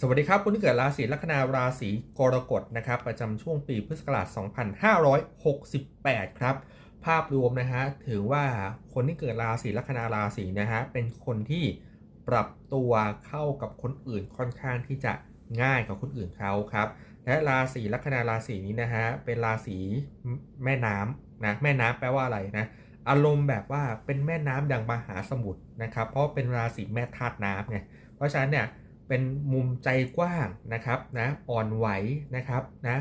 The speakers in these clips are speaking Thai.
สวัสดีครับคนที่เกิดราศีลัคนาราศีกรกฎนะครับประจำช่วงปีพุทธศักราช 2568 ครับ ภาพรวมนะฮะถือว่าคนที่เกิดราศีลัคนาราศีนะฮะเป็นคนที่ปรับตัวเข้ากับคนอื่นค่อนข้างที่จะง่ายกว่าคนอื่นเขาครับ และราศีลัคนาราศีนี้นะฮะเป็นราศีแม่น้ำนะแม่น้ำแปลว่าอะไรนะอารมณ์แบบว่าเป็นแม่น้ำดังมหาสมุทรนะครับ เพราะเป็นราศีแม่ธาตุน้ำไงเพราะฉะนั้นเนี่ย เป็นมุมใจกว้างนะครับนะอ่อนไหวนะครับนะ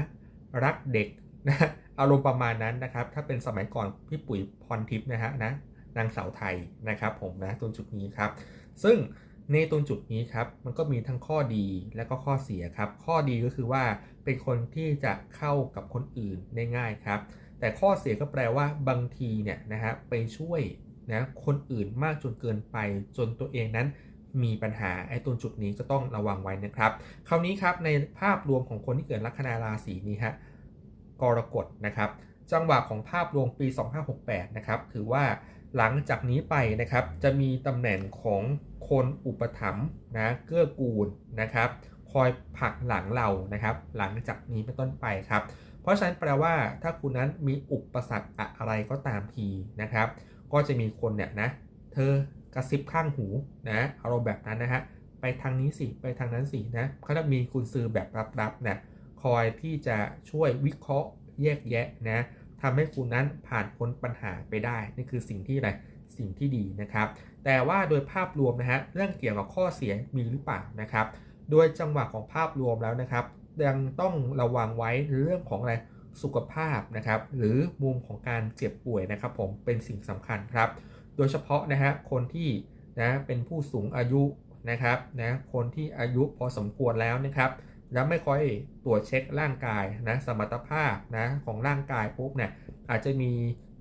รักเด็กนะอารมณ์ประมาณนั้นนะครับ ถ้าเป็นสมัยก่อนพี่ปุ๋ยพรทิพย์นะฮะนะนางสาวไทยนะครับผมนะตรงจุดนี้ครับ ซึ่งในตรงจุดนี้ครับมันก็มีทั้งข้อดีและก็ข้อเสียครับ ข้อดีก็คือว่าเป็นคนที่จะเข้ากับคนอื่นได้ง่ายครับ แต่ข้อเสียก็แปลว่าบางทีเนี่ยนะฮะไปช่วยนะคนอื่นมากจนเกินไปจนตัวเองนั้น มีปัญหาไอ้ตรงจุดนี้ก็ต้องระวังไว้นะครับ คราวนี้ครับในภาพรวมของคนที่เกิดลัคนาราศีนี้ฮะกรกฎนะครับ จังหวะของภาพรวมปี 2568 นะครับ ถือว่าหลังจากนี้ไปนะครับ จะมีตำแหน่งของคนอุปถัมภ์นะเกื้อกูลนะครับ คอยผลักหลังเรานะครับ หลังจากนี้เป็นต้นไปครับ เพราะฉะนั้นแปลว่าถ้าคุณนั้นมีอุปสรรคอะไรก็ตามทีนะครับ ก็จะมีคนเนี่ยนะ เธอ กระซิบข้างหูนะอารมณ์แบบนั้นนะฮะไปทางนี้สิไปทางนั้นสินะเขาจะมีคุณซื้อแบบรับๆนะคอยที่จะช่วยวิเคราะห์แยกแยะนะทำให้คุณนั้นผ่านพ้นปัญหาไปได้นี่คือสิ่งที่อะไรสิ่งที่ดีนะครับ แต่ว่าโดยภาพรวมนะฮะเรื่องเกี่ยวกับข้อเสียมีหรือเปล่านะครับ โดยจังหวะของภาพรวมแล้วนะครับ ยังต้องระวังไว้เรื่องของอะไรสุขภาพนะครับ หรือมุมของการเจ็บป่วยนะครับ ผมเป็นสิ่งสำคัญครับ โดยเฉพาะนะฮะคนที่นะเป็นผู้สูงอายุนะครับนะคนที่อายุพอสมควรแล้วนะครับ แล้วไม่ค่อยตรวจเช็คร่างกายนะสมรรถภาพนะของร่างกายปุ๊บเนี่ยอาจจะมี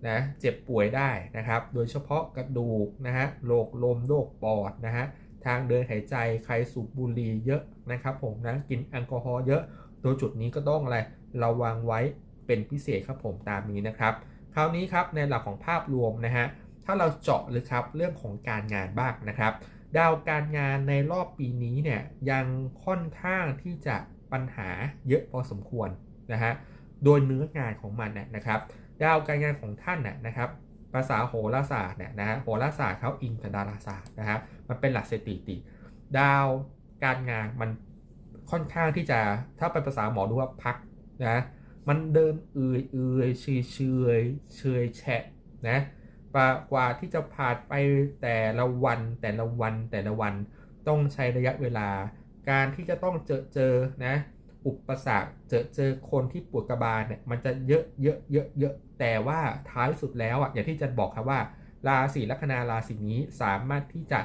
นะเจ็บป่วยได้นะครับ โดยเฉพาะกระดูกนะฮะโรคลมโรคปอดนะฮะทางเดินหายใจใครสูบบุหรี่เยอะนะครับผมนะกินแอลกอฮอล์เยอะ โดยจุดนี้ก็ต้องอะไรระวังไว้เป็นพิเศษครับผมตามนี้นะครับ คราวนี้ครับในหลักของภาพรวมนะฮะ ถ้าเราเจาะเลยครับเรื่องของการงานบ้างนะครับ ดาวการงานในรอบปีนี้เนี่ยยังค่อนข้างที่จะปัญหาเยอะพอสมควรนะฮะโดยเนื้องานของมันเนี่ยนะครับ ดาวการงานของท่านน่ยนะครับภาษาโหราศาสตร์เนี่ยนะฮะโหราศาสตร์เขาอิงกับดาราศาสตร์นะฮะมันเป็นหลักสถิติ ดาวการงานมันค่อนข้างที่จะถ้าเป็นภาษาหมอดูว่าพักนะมันเดินเอื่อยเอื่อยเฉยเฉยเฉยแฉะนะ กว่าที่จะผ่านไปแต่ละวันแต่ละวันแต่ละวันต้องใช้ระยะเวลา การที่จะต้องเจอเจอนะอุปสรรคเจอเจอคนที่ปวดกระบาลเนี่ยมันจะเยอะเยอะเยอะเยอะแต่ว่าท้ายสุดแล้วอะอย่างที่จะบอกครับว่า ราศีลัคนาราศีนี้สามารถที่จะ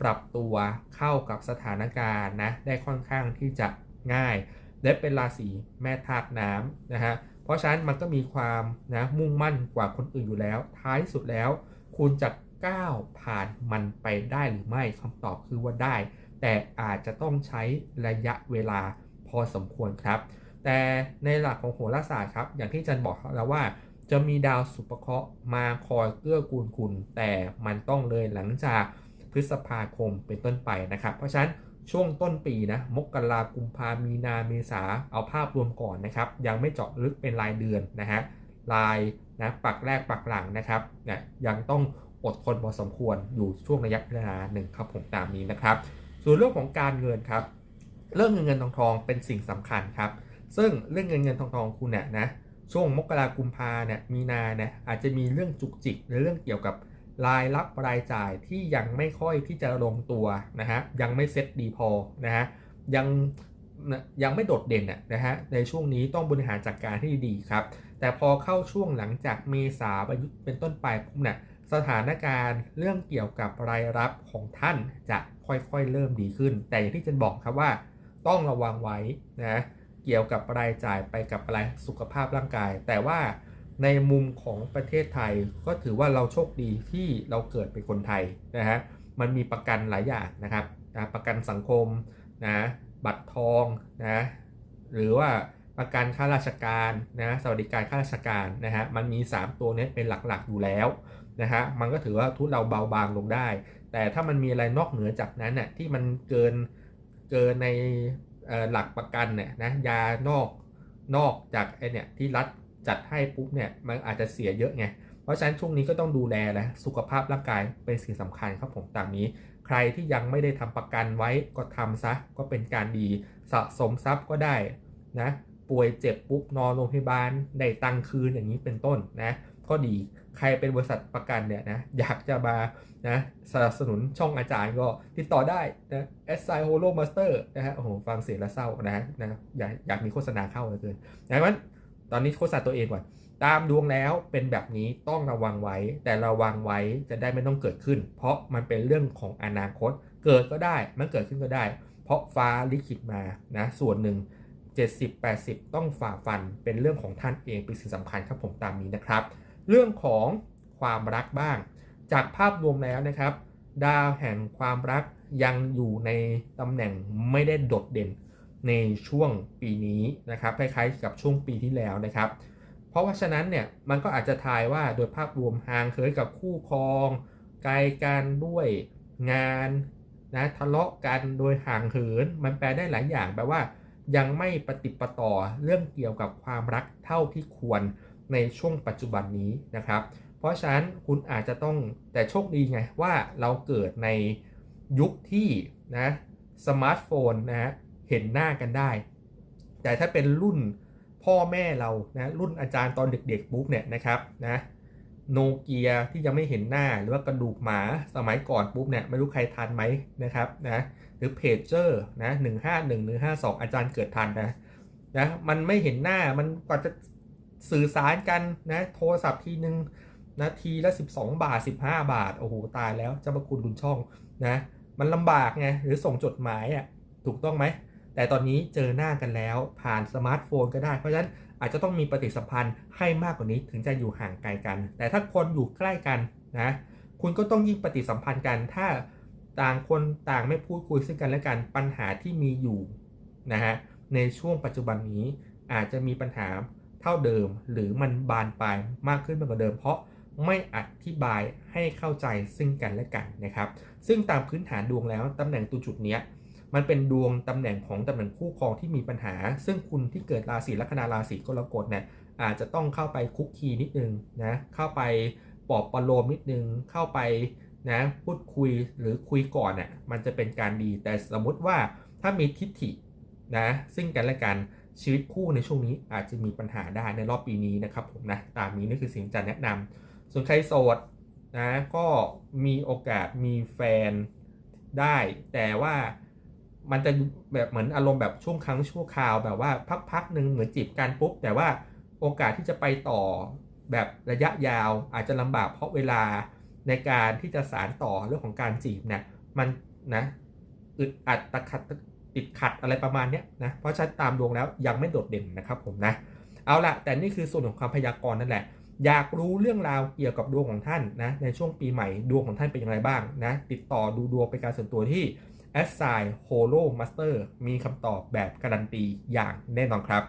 ปรับตัวเข้ากับสถานการณ์นะได้ค่อนข้างที่จะง่าย และเป็นราศีแม่ธาตุน้ำนะฮะ ราะฉะนั้นมันก็มีความนะมุ่งมั่นกว่าคนอื่นอยู่แล้ว ท้ายสุดแล้ว คุณจะก้าวผ่านมันไปได้หรือไม่คำตอบคือว่าได้ แต่อาจจะต้องใช้ระยะเวลาพอสมควรครับ แต่ในหลักของโหราศาสตร์ครับ อย่างที่จันบอกแล้วว่า จะมีดาวสุปเคราะห์มาคอยเกื้อกูลคุณ แต่มันต้องเลยหลังจากพฤษภาคมเป็นต้นไปนะครับ เพราะฉะนั้น ช่วงต้นปีนะมกรากุมภามีนาเมษาเอาภาพรวมก่อนนะครับ ยังไม่เจาะลึกเป็นรายเดือนนะฮะรายนะปักแรกปักหลังนะครับเนี่ยยังต้องอดทนพอสมควรอยู่ช่วงระยะเวลาหนึ่งครับผมตามนี้นะครับ ส่วนเรื่องของการเงินครับ เรื่องเงินเงินทองทองเป็นสิ่งสำคัญครับ ซึ่งเรื่องเงินเงินทองทองคุณเนี่ยนะช่วงมกรากุมภาเนี่ยมีนาเนี่ยอาจจะมีเรื่องจุกจิกในเรื่องเกี่ยวกับ รายรับรายจ่ายที่ยังไม่ค่อยที่จะลงตัวนะฮะยังไม่เซ็ตดีพอนะฮะยังยังไม่โดดเด่นนะฮะในช่วงนี้ต้องบริหารจัดกการที่ดีครับ แต่พอเข้าช่วงหลังจากเมษาเป็นต้นไปปุ๊บเนี่ยสถานการณ์เรื่องเกี่ยวกับรายรับของท่านจะค่อยๆเริ่มดีขึ้น แต่อย่างที่จะบอกครับว่า ต้องระวังไว้นะเกี่ยวกับรายจ่ายไปกับอะไรสุขภาพร่างกาย แต่ว่า ในมุมของประเทศไทยก็ถือว่าเราโชคดีที่เราเกิดเป็นคนไทยนะฮะมันมีประกันหลายอย่างนะครับนะประกันสังคมนะบัตรทองนะหรือว่าประกันข้าราชการนะสวัสดิการข้าราชการนะฮะมันมี 3 ตัวนี้เป็นหลักๆอยู่แล้วนะฮะมันก็ถือว่าทุเราเบาบางลงได้ แต่ถ้ามันมีอะไรนอกเหนือจากนั้นน่ะที่มันเกินเกินในหลักประกันเนี่ยนะยานอกนอกจากไอเนี่ยที่รัฐ จัดให้ปุ๊บเนี่ยมันอาจจะเสียเยอะไง เพราะฉะนั้นช่วงนี้ก็ต้องดูแลนะสุขภาพร่างกายเป็นสิ่งสำคัญครับผมตามนี้ ใครที่ยังไม่ได้ทำประกันไว้ก็ทำซะก็เป็นการดีสะสมทรัพย์ก็ได้นะป่วยเจ็บปุ๊บนอนโรงพยาบาลได้ตังค์คืนอย่างนี้เป็นต้นนะก็ดีใครเป็นบริษัทประกันเนี่ยนะอยากจะมานะสนับสนุนช่องอาจารย์ก็ติดต่อได้นะ s i Holo Master นะฮะโอ้โหฟังเสียงแล้วเศร้านะนะอยากอยากมีโฆษณาเข้าเลยเกินนะเพราะฉะนั้น ตอนนี้โฆษณาตัวเองก่อนตามดวงแล้วเป็นแบบนี้ต้องระวังไว้ แต่ระวังไว้จะได้ไม่ต้องเกิดขึ้น เพราะมันเป็นเรื่องของอนาคต เกิดก็ได้มันเกิดขึ้นก็ได้ เพราะฟ้าลิขิตมานะส่วนหนึ่ง 70-80 ต้องฝ่าฟันเป็นเรื่องของท่านเองเป็นสิ่งสำคัญครับผมตามนี้นะครับ เรื่องของความรักบ้าง จากภาพรวมแล้วนะครับ ดาวแห่งความรักยังอยู่ในตำแหน่งไม่ได้โดดเด่น ในช่วงปีนี้นะครับคล้ายๆกับช่วงปีที่แล้วนะครับ เพราะว่าฉะนั้นเนี่ยมันก็อาจจะทายว่าโดยภาพรวมห่างเหินกับคู่ครองไกลกันด้วยงานนะทะเลาะกันโดยห่างเหินมันแปลได้หลายอย่างแปลว่ายังไม่ปฏิปต่อเรื่องเกี่ยวกับความรักเท่าที่ควรในช่วงปัจจุบันนี้นะครับ เพราะฉะนั้นคุณอาจจะต้องแต่โชคดีไงว่าเราเกิดในยุคที่นะสมาร์ทโฟนนะฮะ เห็นหน้ากันได้ แต่ถ้าเป็นรุ่นพ่อแม่เรานะรุ่นอาจารย์ตอนเด็กๆปุ๊บเนี่ยนะครับนะโนเกียที่ยังไม่เห็นหน้าหรือว่ากระดูกหมาสมัยก่อนปุ๊บเนี่ยไม่รู้ใครทันไหมนะครับนะหรือเพจเจอร์นะหนึ่งห้าหนึ่งหนึ่งห้าสองอาจารย์เกิดทันนะนะมันไม่เห็นหน้ามันกว่าจะสื่อสารกันนะโทรศัพท์ทีนึงนาทีละ 12 บาท 15 บาท โอ้โห ตายแล้วเจ้าพระคุณลุนช่องนะ มันลำบากไง หรือส่งจดหมายอะ ถูกต้องไหม แต่ตอนนี้เจอหน้ากันแล้ว ผ่านสมาร์ทโฟนก็ได้ เพราะฉะนั้นอาจจะต้องมีปฏิสัมพันธ์ให้มากกว่านี้ถึงจะอยู่ห่างไกลกัน แต่ถ้าคนอยู่ใกล้กันนะคุณก็ต้องยิ่งปฏิสัมพันธ์กัน ถ้าต่างคนต่างไม่พูดคุยซึ่งกันและกันปัญหาที่มีอยู่นะฮะในช่วงปัจจุบันนี้อาจจะมีปัญหาเท่าเดิม หรือมันบานปลายมากขึ้นไปกว่าเดิม เพราะไม่อธิบายให้เข้าใจซึ่งกันและกันนะครับ ซึ่งตามพื้นฐานดวงแล้วตำแหน่งตัวจุดเนี้ย มันเป็นดวงตำแหน่งของตำแหน่งคู่ครองที่มีปัญหา ซึ่งคุณที่เกิดราศีลัคนาราศีกรกฎเนี่ยอาจจะต้องเข้าไปคุกคีนิดนึงนะเข้าไปปลอบประโลมนิดนึงเข้าไปนะพูดคุยหรือคุยก่อนเนี่ยมันจะเป็นการดี แต่สมมติว่าถ้ามีทิฏฐินะซึ่งกันและกันชีวิตคู่ในช่วงนี้อาจจะมีปัญหาได้ในรอบปีนี้นะครับผมนะตามนี้นี่คือสิ่งจะแนะนำส่วนใครโสดนะก็มีโอกาสมีแฟนได้ แต่ว่า มันจะแบบเหมือนอารมณ์แบบช่วงครั้งชั่วคราวแบบว่าพักๆหนึ่งเหมือนจีบกันปุ๊บ แต่ว่าโอกาสที่จะไปต่อแบบระยะยาวอาจจะลำบากเพราะเวลาในการที่จะสารต่อเรื่องของการจีบเนี่ยมันนะอึดอัดตะขัดติดขัดอะไรประมาณนี้นะเพราะฉะนั้นตามดวงแล้วยังไม่โดดเด่นนะครับผมนะเอาละแต่นี่คือส่วนของความพยากรณ์นั่นแหละ อยากรู้เรื่องราวเกี่ยวกับดวงของท่านนะในช่วงปีใหม่ดวงของท่านเป็นอย่างไรบ้างนะติดต่อดูดวงเป็นการส่วนตัวที่ a s s i g n Holo Master มีคำตอบแบบการันตีอย่างแน่นอนครับ